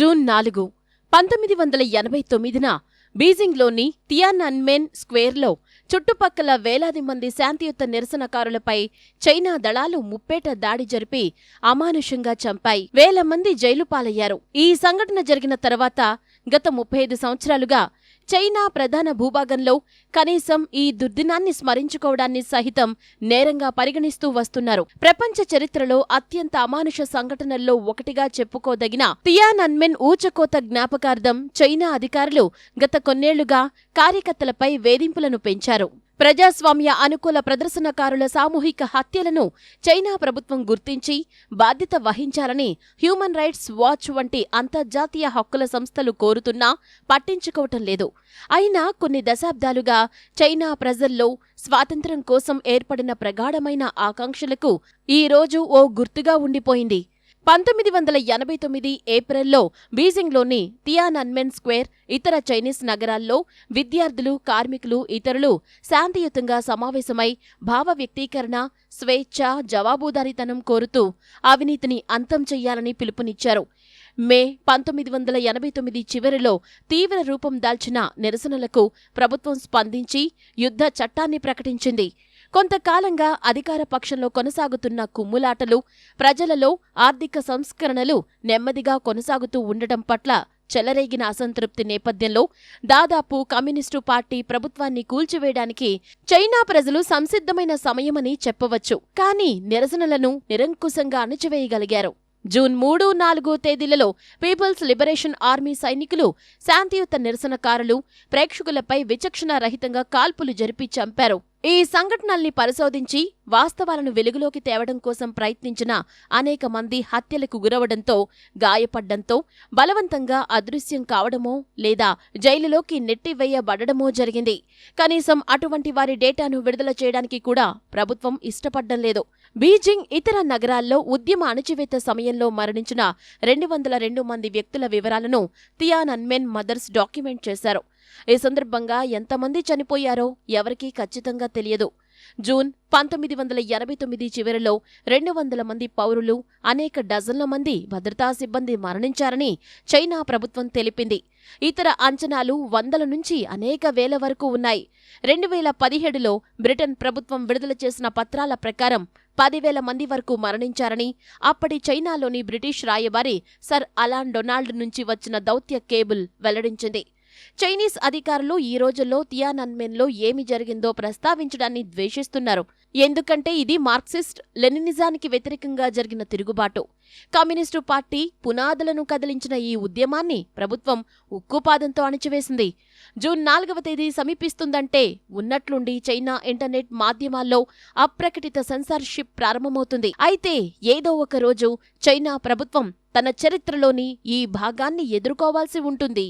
June నాలుగు పంతొమ్మిది వందల ఎనభై తొమ్మిదిన బీజింగ్లోని తియానన్మెన్ స్క్వేర్లో చుట్టుపక్కల వేలాది మంది శాంతియుత నిరసనకారులపై చైనా దళాలు ముప్పేట దాడి జరిపి అమానుషంగా చంపాయి. వేల మంది జైలు పాలయ్యారు ఈ సంఘటన జరిగిన తర్వాత గత ముప్పై ఐదు సంవత్సరాలుగా చైనా ప్రధాన భూభాగంలో కనీసం ఈ దుర్దినాన్ని స్మరించుకోవడాన్ని సహితం నేరంగా పరిగణిస్తూ వస్తున్నారు. ప్రపంచ చరిత్రలో అత్యంత అమానుష సంఘటనల్లో ఒకటిగా చెప్పుకోదగిన తియానన్మెన్ ఊచకోత జ్ఞాపకార్థం చైనా అధికారులు గత కొన్నేళ్ళుగా కార్యకర్తలపై వేధింపులను పెంచారు. ప్రజాస్వామ్య అనుకూల ప్రదర్శనకారుల సామూహిక హత్యలను చైనా ప్రభుత్వం గుర్తించి బాధ్యత వహించాలని హ్యూమన్ రైట్స్ వాచ్ వంటి అంతర్జాతీయ హక్కుల సంస్థలు కోరుతున్నా పట్టించుకోవటం లేదు. అయినా కొన్ని దశాబ్దాలుగా చైనా ప్రజల్లో స్వాతంత్ర్యం కోసం ఏర్పడిన ప్రగాఢమైన ఆకాంక్షలకు ఈ రోజు ఓ గుర్తుగా ఉండిపోయింది. పంతొమ్మిది వందల ఎనభై తొమ్మిది ఏప్రిల్లో బీజింగ్లోని తియానన్మెన్ స్క్వేర్ ఇతర చైనీస్ నగరాల్లో విద్యార్థులు కార్మికులు ఇతరులు శాంతియుతంగా సమావేశమై భావ వ్యక్తీకరణ స్వేచ్ఛ జవాబుదారీతనం కోరుతూ అవినీతిని అంతం చెయ్యాలని పిలుపునిచ్చారు. మే పంతొమ్మిది వందల ఎనభై తొమ్మిది చివరిలో తీవ్ర రూపం దాల్చిన నిరసనలకు ప్రభుత్వం స్పందించి యుద్ధ చట్టాన్ని ప్రకటించింది. కొంతకాలంగా అధికార పక్షంలో కొనసాగుతున్న కుమ్ములాటలు ప్రజలలో ఆర్థిక సంస్కరణలు నెమ్మదిగా కొనసాగుతూ ఉండటం పట్ల చెలరేగిన అసంతృప్తి నేపథ్యంలో దాదాపు కమ్యూనిస్టు పార్టీ ప్రభుత్వాన్ని కూల్చివేయడానికి చైనా ప్రజలు సంసిద్ధమైన సమయమని చెప్పవచ్చు. కానీ నిరసనలను నిరంకుశంగా అణచివేయగలిగారు. జూన్ మూడు నాలుగు తేదీలలో పీపుల్స్ లిబరేషన్ ఆర్మీ సైనికులు శాంతియుత నిరసనకారులు ప్రేక్షకులపై విచక్షణ రహితంగా కాల్పులు జరిపి చంపారు. ఈ సంఘటనల్ని పరిశోధించి వాస్తవాలను వెలుగులోకి తేవడం కోసం ప్రయత్నించిన అనేక మంది హత్యలకు గురవడంతో గాయపడ్డంతో బలవంతంగా అదృశ్యం కావడమో లేదా జైలులోకి నెట్టివేయబడమో జరిగింది. కనీసం అటువంటి వారి డేటాను విడుదల చేయడానికి కూడా ప్రభుత్వం ఇష్టపడ్డం లేదు. బీజింగ్ ఇతర నగరాల్లో ఉద్యమ అణచివేత సమయంలో మరణించిన రెండు వందల రెండు మంది వ్యక్తుల వివరాలను తియానన్మెన్ మదర్స్ డాక్యుమెంట్ చేశారు. ఈ సందర్భంగా ఎంతమంది చనిపోయారో ఎవరికీ ఖచ్చితంగా తెలియదు. జూన్ పంతొమ్మిది వందల ఎనభై తొమ్మిది చివరిలో రెండు వందల మంది పౌరులు అనేక డజన్ల మంది భద్రతా సిబ్బంది మరణించారని చైనా ప్రభుత్వం తెలిపింది. ఇతర అంచనాలు వందల నుంచి అనేక వేల వరకు ఉన్నాయి. రెండు వేల పదిహేడులో బ్రిటన్ ప్రభుత్వం విడుదల చేసిన పత్రాల ప్రకారం పదివేల మంది వరకు మరణించారని అప్పటి చైనాలోని బ్రిటిష్ రాయబారి సర్ అలాన్ డొనాల్డ్ నుంచి వచ్చిన దౌత్య కేబుల్ వెల్లడించింది. చైనీస్ అధికారులు ఈ రోజుల్లో తియానన్మెన్లో ఏమి జరిగిందో ప్రస్తావించడాన్ని ద్వేషిస్తున్నారు. ఎందుకంటే ఇది మార్క్సిస్ట్ లెనినిజానికి వ్యతిరేకంగా జరిగిన తిరుగుబాటు. కమ్యూనిస్టు పార్టీ పునాదులను కదిలించిన ఈ ఉద్యమాన్ని ప్రభుత్వం ఉక్కుపాదంతో అణిచివేసింది. జూన్ నాలుగవ తేదీ సమీపిస్తుందంటే ఉన్నట్లుండి చైనా ఇంటర్నెట్ మాధ్యమాల్లో అప్రకటిత సెన్సార్షిప్ ప్రారంభమవుతుంది. అయితే ఏదో ఒక రోజు చైనా ప్రభుత్వం తన చరిత్రలోని ఈ భాగాన్ని ఎదుర్కోవాల్సి ఉంటుంది.